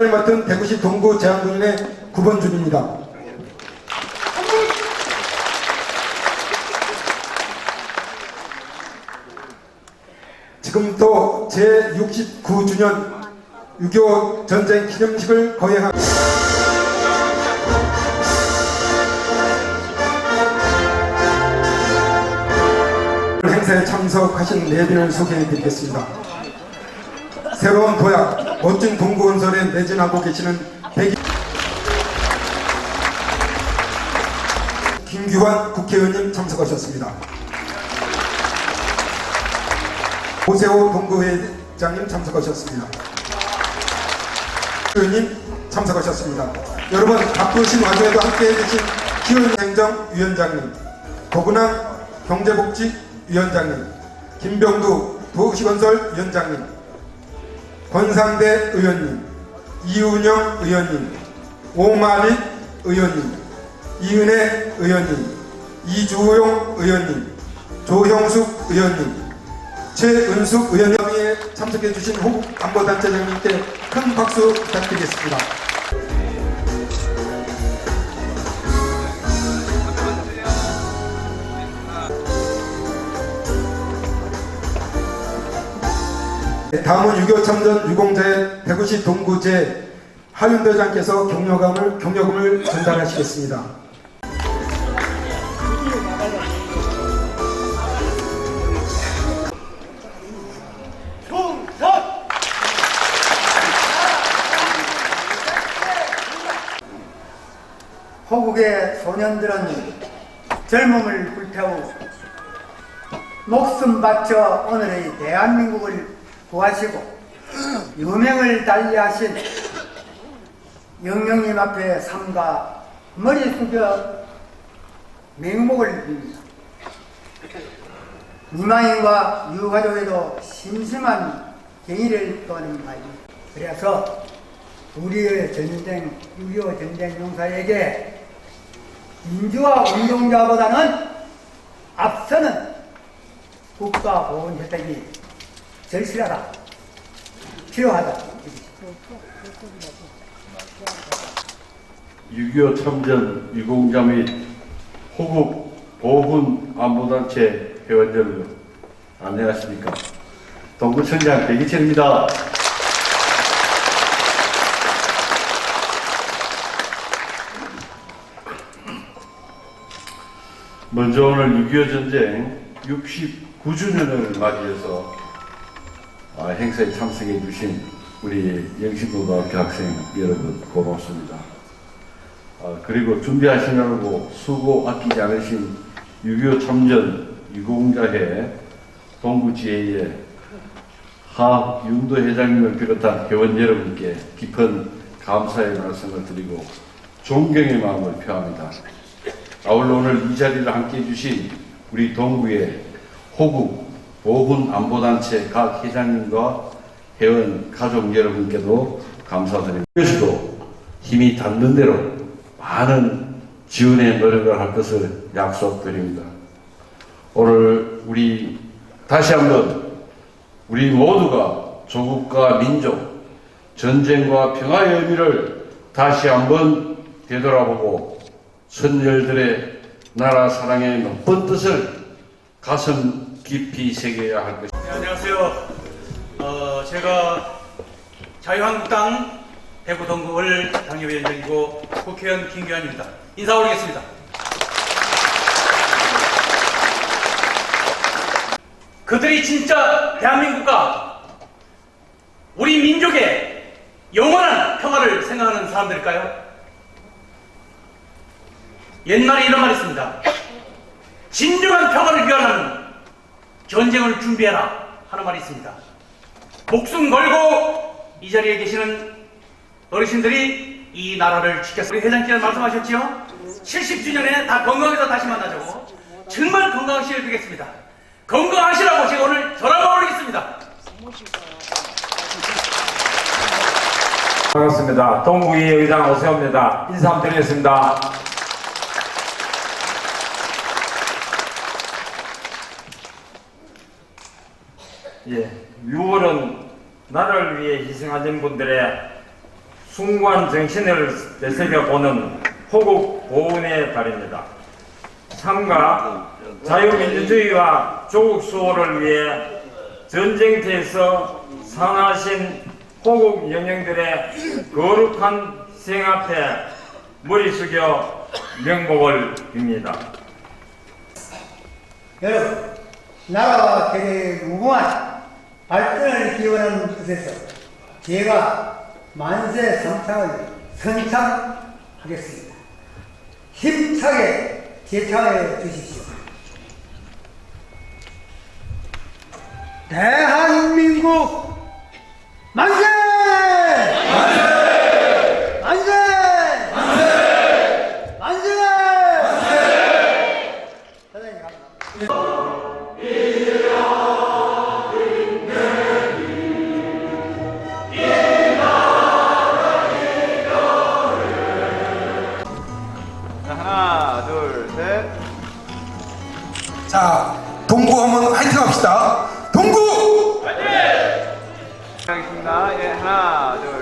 을 맡은 대구시 동구 제한군의 9번 준입니다. 지금부터 제69주년 6.25 전쟁 기념식을 거행한 행사에 참석하신 내빈을 소개해 드리겠습니다. 새로운 도약, 멋진 동구 건설에 매진하고 계시는 백 김규환 국회의원님 참석하셨습니다. 오세호 동구회장님 참석하셨습니다. 의원님 참석하셨습니다. 여러분 바쁘신 와중에도 함께해 주신 기훈 행정위원장님, 고근항 경제복지위원장님, 김병두 도시건설위원장님, 권상대 의원님, 이운영 의원님, 오마릿 의원님, 이은혜 의원님, 이주용 의원님, 조형숙 의원님, 최은숙 의원님에 참석해 주신 호국 안보단체장님께 큰 박수 부탁드리겠습니다. 다음은 6.25 참전 유공자의 대구시 동구제 하윤대장께서 격려감을, 격려금을 전달하시겠습니다. 호국의 소년들은 젊음을 불태우고 목숨 바쳐 오늘의 대한민국을 구하시고 유명을 달리하신 영령님 앞에 삼가 머리 숙여 맹목을 빕니다. 이마인과 유가족에도 심심한 경의를 표하는 바입니다. 그래서 우리의 전쟁, 6.25 전쟁 용사에게 민주화 운동자보다는 앞서는 국가 보훈 혜택이 절실하다, 필요하다. 6.25 참전 유공자 및 호국 보훈 안보단체 회원 여러분 안녕하십니까 동구청장 백이철입니다. 먼저 오늘 6.25 전쟁 69주년을 맞이해서 아, 행사에 참석해 주신 우리 영신고등학교 학생 여러분 고맙습니다. 아, 그리고 준비하시느라고 수고 아끼지 않으신 6.25 참전 유공자회 동구지회의 하 윤도 회장님을 비롯한 회원 여러분께 깊은 감사의 말씀을 드리고 존경의 마음을 표합니다. 아울러 오늘 이 자리를 함께 해주신 우리 동구의 호국 보훈 안보단체 각 회장님과 회원 가족 여러분께도 감사드립니다. 그것도 힘이 닿는 대로 많은 지원의 노력을 할 것을 약속드립니다. 오늘 우리 다시 한번 우리 모두가 조국과 민족, 전쟁과 평화의 의미를 다시 한번 되돌아보고 선열들의 나라 사랑의 높은 뜻을 가슴 깊이 새겨야 할 것입니다. 네, 안녕하세요. 어, 제가 자유한국당 대구 동구을 당협위원장이고 국회의원 김규환입니다. 인사 올리겠습니다. 그들이 진짜 대한민국과 우리 민족의 영원한 평화를 생각하는 사람들일까요? 옛날에 이런 말이 있습니다. 진정한 평화를 위하는 전쟁을 준비해라 하는 말이 있습니다. 목숨 걸고 이 자리에 계시는 어르신들이 이 나라를 지켰습니다. 우리 회장님께서 말씀하셨죠? 70주년에 다 건강해서 다시 만나자고 정말 건강하시길 빌겠습니다. 건강하시라고 제가 오늘 전화가 올리겠습니다. 반갑습니다. 동구의 의장 오세호입니다. 인사 한번 드리겠습니다. 예, 6월은 나라를 위해 희생하신 분들의 숭고한 정신을 되새겨보는 호국 보훈의 달입니다. 삼가 자유민주주의와 조국 수호를 위해 전쟁터에서 상하신 호국 영령들의 거룩한 생 앞에 머리 숙여 명복을 빕니다. 여러분, 나라와 대대의 무궁한 발전을 기원하는 뜻에서 제가 만세 삼창을 선창하겠습니다. 힘차게 제창해 주십시오. 대한민국 자, 동구 한번 화이팅 합시다. 동구! 하겠습니다. 예, 하나, 둘, 셋.